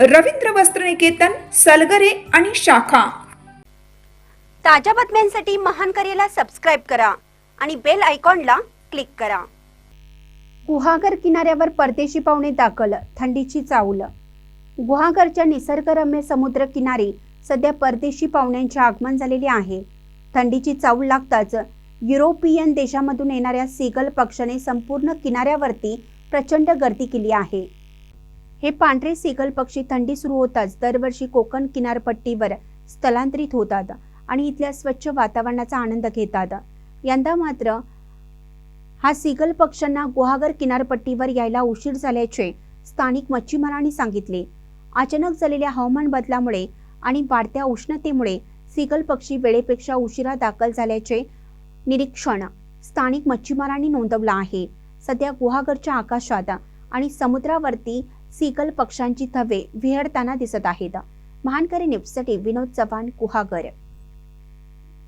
रवींद्र वस्त्रनिकेतन सलगरे आणि शाखा. ताज्या बातम्यांसाठी महान करेला सबस्क्राईब करा आणि बेल आयकॉनला क्लिक करा. गुहागर किनाऱ्यावर परदेशी पाहुणे दाखल थंडीची चाऊल. गुहागरच्या निसर्गरम्य समुद्र किनारी सध्या परदेशी पाहुण्यांचे आगमन झालेले आहे. थंडीची चाऊल लागताच युरोपियन देशामधून येणाऱ्या सीगल पक्षाने संपूर्ण किनाऱ्यावरती प्रचंड गर्दी केली आहे. हे पांढरे सिगल पक्षी थंडी सुरू होताच दरवर्षी कोकण किनारपट्टीवर स्थलांतरित होतात आणि इथल्या स्वच्छ वातावरणाचा आनंद घेतात. यंदा मात्र हा सिगल पक्ष्यांना गुहागर किनारपट्टीवर यायला उशीर झाल्याचे स्थानिक मच्छीमारांनी सांगितले. अचानक झालेल्या हवामान बदलामुळे आणि वाढत्या उष्णतेमुळे सिगल पक्षी वेळेपेक्षा उशिरा दाखल झाल्याचे निरीक्षण स्थानिक मच्छीमारांनी नोंदवलं आहे. सध्या गुहागरच्या आकाशात आणि समुद्रावरती सीगल पक्ष्यांची थवे विहरताना दिसत आहेत. महानकरी न्यूजसाठी विनोद चव्हाण कुहागर.